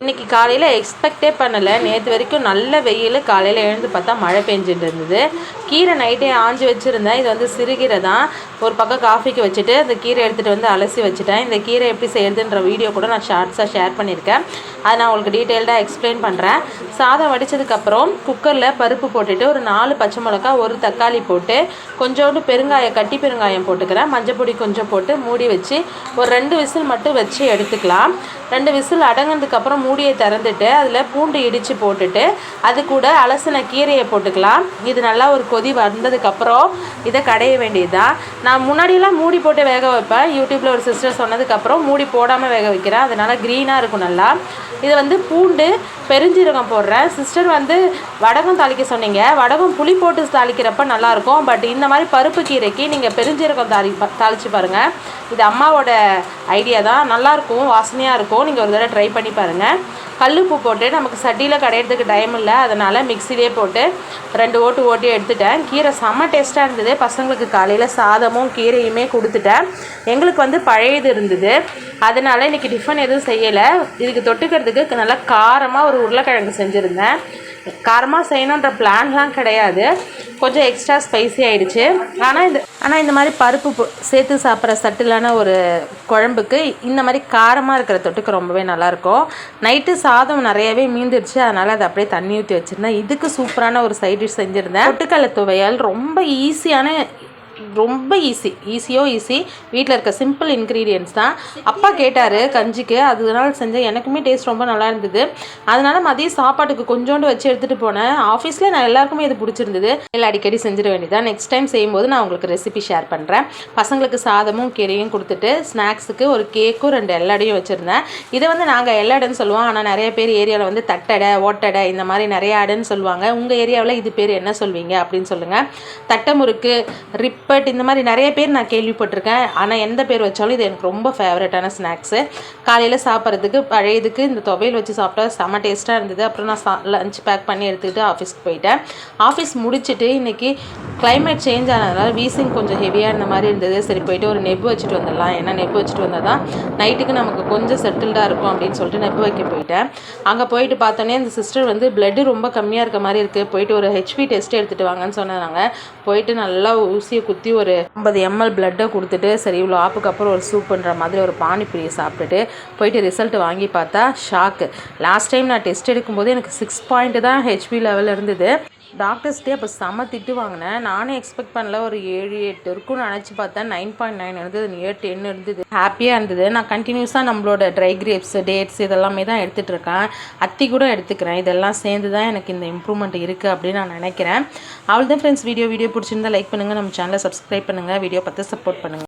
இன்னைக்கு காலையில் எக்ஸ்பெக்டே பண்ணலை. நேற்று வரைக்கும் நல்ல வெயில். காலையில் எழுந்து பார்த்தா மழை பெஞ்சிட்டு இருந்தது. கீரை நைட்டே ஆஞ்சு வச்சுருந்தேன். இது வந்து சிறுகீரை தான். ஒரு பக்கம் காஃபிக்கு வச்சுட்டு அந்த கீரை எடுத்துகிட்டு வந்து அலசி வச்சுட்டேன். இந்த கீரை எப்படி செய்யறதுன்ற வீடியோ கூட நான் ஷார்ட்ஸாக ஷேர் பண்ணியிருக்கேன். அதை நான் உங்களுக்கு டீட்டெயில்டாக எக்ஸ்பிளைன் பண்ணுறேன் சாதம் வடித்ததுக்கப்புறம் குக்கரில் பருப்பு போட்டுட்டு ஒரு நாலு பச்சை மிளகா ஒரு தக்காளி போட்டு கொஞ்சோண்டு பெருங்காயம் கட்டி பெருங்காயம் போட்டுக்கிறேன். மஞ்சள் பொடி கொஞ்சம் போட்டு மூடி வச்சு ஒரு ரெண்டு விசில் மட்டும் வச்சு எடுத்துக்கலாம். ரெண்டு விசில் அடங்கினதுக்கப்புறம் மூடியை திறந்துட்டு அதில் பூண்டு இடித்து போட்டுட்டு அது கூட அலசின கீரையை போட்டுக்கலாம். இது நல்லா ஒரு கொதி வந்ததுக்கப்புறம் இதை கடைய வேண்டியதுதான். நான் முன்னாடியெல்லாம் மூடி போட்டு வேக வைப்பேன். யூடியூப்பில் ஒரு சிஸ்டர் சொன்னதுக்கப்புறம் மூடி போடாமல் வேக வைக்கிறேன். அதனால் க்ரீனாக இருக்கும் நல்லா. இது வந்து பூண்டு பெருஞ்சீரகம் போடுறேன். சிஸ்டர் வந்து வடகம் தாளிக்க சொன்னீங்க. வடகம் புளி போட்டு தாளிக்கிறப்ப நல்லாயிருக்கும். பட் இந்த மாதிரி பருப்பு கீரைக்கு நீங்கள் பெருஞ்சீரகம் தாளி தாளித்து பாருங்கள் இது அம்மாவோட ஐடியா தான். நல்லாயிருக்கும் வாசனையாக இருக்கும். நீங்கள் ஒரு தடவை ட்ரை பண்ணி பாருங்கள் கல்லுப்பு போட்டு நமக்கு சட்டியில் கடையிறதுக்கு டைம் இல்லை. அதனால் மிக்சிலே போட்டு ரெண்டு ஓட்டு ஓட்டி எடுத்துட்டேன். கீரை செம்ம டேஸ்ட்டாக இருந்தது. பசங்களுக்கு காலையில் சாதமும் கீரையுமே கொடுத்துட்டேன். எங்களுக்கு வந்து பழையது இருந்தது. அதனால் இன்றைக்கி டிஃபன் எதுவும் செய்யலை. இதுக்கு தொட்டுக்கிறதுக்கு நல்லா காரமாக ஒரு உருளைக்கிழங்கு செஞ்சுருந்தேன். காரமாக செய்யணுன்ற பிளான்லாம் கிடையாது. கொஞ்சம் எக்ஸ்ட்ரா ஸ்பைசி ஆயிடுச்சு. ஆனால் இந்த ஆனால் இந்த மாதிரி பருப்பு சேர்த்து சாப்பிட்ற சட்டிலான ஒரு குழம்புக்கு இந்த மாதிரி காரமாக இருக்கிற தொட்டுக்கு ரொம்பவே நல்லாயிருக்கும். நைட்டு சாதம் நிறையவே மீந்துருச்சு. அதனால் அதை அப்படியே தண்ணி ஊற்றி வச்சுருந்தேன். இதுக்கு சூப்பரான ஒரு சைட் டிஷ் செஞ்சுருந்தேன். பொட்டுக்கடலை துவையல் ரொம்ப ஈஸியான ரொம்ப ஈஸி ஈஸியோ ஈஸி வீட்டில் இருக்க சிம்பிள் இன்க்ரீடியன்ஸ் தான். அப்பா கேட்டார் கஞ்சிக்கு அதனால செஞ்சேன். எனக்குமே டேஸ்ட் ரொம்ப நல்லா இருந்தது. அதனால மதியம் சாப்பாட்டுக்கு கொஞ்சோண்டு வச்சு எடுத்துகிட்டு போனேன். ஆஃபீஸில் நான் எல்லாருக்குமே இது பிடிச்சிருந்தது. எல்லாம் அடிக்கடி செஞ்சிட வேண்டியதான் நெக்ஸ்ட் டைம் செய்யும்போது நான் உங்களுக்கு ரெசிபி ஷேர் பண்ணுறேன் பசங்களுக்கு சாதமும் கீரையும் கொடுத்துட்டு ஸ்நாக்ஸுக்கு ஒரு கேக்கும் ரெண்டு எல்லடையும் வச்சுருந்தேன். இதை வந்து நாங்கள் எல்லடைன்னு சொல்லுவோம். ஆனால் நிறைய பேர் ஏரியாவில் வந்து தட்டடை ஓட்டடை இந்த மாதிரி நிறைய அடைன்னு சொல்லுவாங்க. உங்கள் ஏரியாவில் இது பேர் என்ன சொல்வீங்க? அப்படின்னு சொல்லுங்கள் தட்டை முறுக்கு பட் இந்த மாதிரி நிறைய பேர் நான் கேள்விப்பட்டிருக்கேன். ஆனால் எந்த பேர் வச்சாலும் இது எனக்கு ரொம்ப ஃபேவரட்டான ஸ்நாக்ஸு காலையில் சாப்பிட்றதுக்கு பழையதுக்கு இந்த துவையல் வச்சு சாப்பிட்டா செம்ம டேஸ்ட்டாக இருந்தது. அப்புறம் நான் சா லஞ்ச் பேக் பண்ணி எடுத்துக்கிட்டு ஆஃபீஸ்க்கு போயிட்டேன். ஆஃபீஸ் முடிச்சுட்டு இன்றைக்கி கிளைமேட் சேஞ்ச் ஆனதுனால வீசிங் கொஞ்சம் ஹெவியாக இருந்த மாதிரி இருந்தது. சரி போயிட்டு ஒரு நெப்பு வச்சுட்டு வந்துடலாம். ஏன்னா நெப்பு வச்சுட்டு வந்தால் தான் நைட்டுக்கு நமக்கு கொஞ்சம் செட்டில்டாக இருக்கும் அப்படின்னு சொல்லிட்டு நெப்பு வைக்க போயிட்டேன். அங்கே போயிட்டு பார்த்தோன்னே அந்த சிஸ்டர் வந்து பிளட்டு ரொம்ப கம்மியாக இருக்க மாதிரி இருக்குது போயிட்டு ஒரு ஹெச்பி டெஸ்ட் எடுத்துகிட்டு வாங்கன்னு சொன்னாங்க. போயிட்டு நல்லா ஊசியை குத்தி ஒரு ஐம்பது எம்எல் பிளட்டை கொடுத்துட்டு சரி இவ்வளோ ஆப்புக்கு அப்புறம் ஒரு சூப்புன்ற மாதிரி ஒரு பானிபூரியை சாப்பிட்டுட்டு போயிட்டு ரிசல்ட் வாங்கி பார்த்தா ஷாக்கு லாஸ்ட் டைம் நான் டெஸ்ட் எடுக்கும்போது எனக்கு சிக்ஸ் பாயிண்ட் தான் ஹெச்பி லெவல் இருந்தது. டாக்டர்ஸ்டே அப்போ செம்ம திட்டு வாங்கினேன். நானே எக்ஸ்பெக்ட் பண்ணல. ஒரு ஏழு எட்டு இருக்கும்னு நினச்சி பார்த்தேன். நைன் பாயிண்ட் நைன் இருந்தது. நியர் டென் இருந்தது. ஹாப்பியாக இருந்தது. நான் கண்டினியூஸாக நம்மளோட ட்ரை கிரேப்ஸ் டேட்ஸ் இதெல்லாமே தான் எடுத்துகிட்டு இருக்கேன். அத்தி கூட எடுத்துக்கிறேன். இதெல்லாம் சேர்ந்து தான் எனக்கு இந்த இம்ப்ரூவ்மெண்ட் இருக்குது அப்படின்னு நான் நினைக்கிறேன். அவள் தான் ஃப்ரெண்ட்ஸ் வீடியோ வீடியோ பிடிச்சிருந்தா லைக் பண்ணுங்கள் நம்ம சேனலை சப்ஸ்கிரைப் பண்ணுங்கள் வீடியோ பார்த்து சப்போர்ட் பண்ணுங்கள்